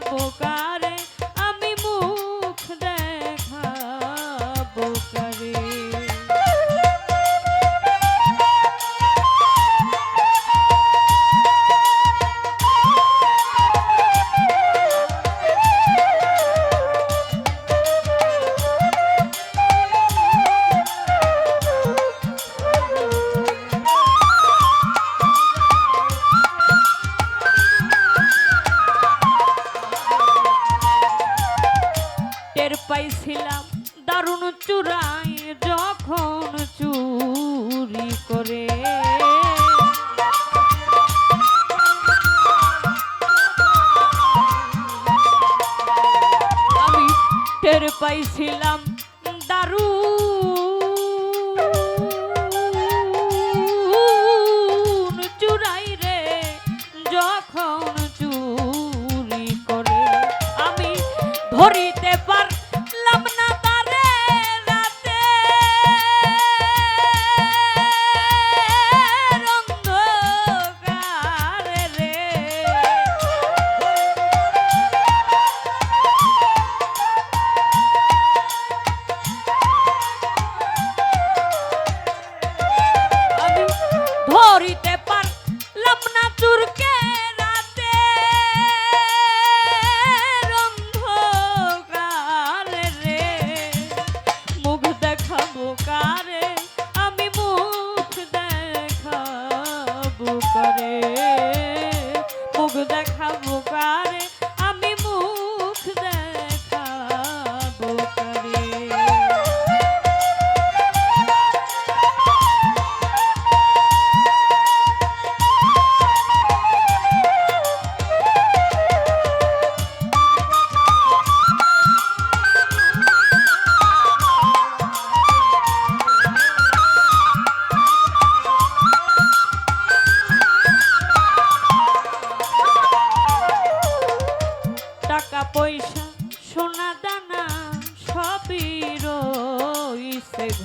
দেখাবো টের পাইছিলাম। দারুণ চূড়াই যখন চুরি করে। আমি টের পাইছিলাম দারুণ চূড়াই রে করে। আমি ধরিতে ধরিতে পারলাম না চুরকে রাতে রে। মুখ দেখাবো কারে, আমি মুখ দেখাবো কারে। মুখ দেখাবো কারে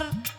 আর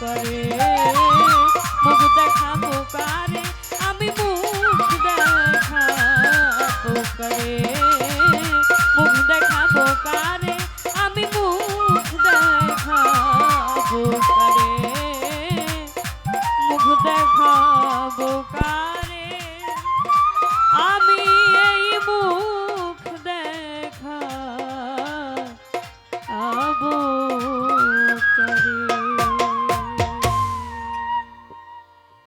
করে। মুখ দেখাবো কারে, আমি মুখ দেখাবো করে। মুখ দেখাবো কারে, আমি মুখ দেখাবো করে। মুখ দেখ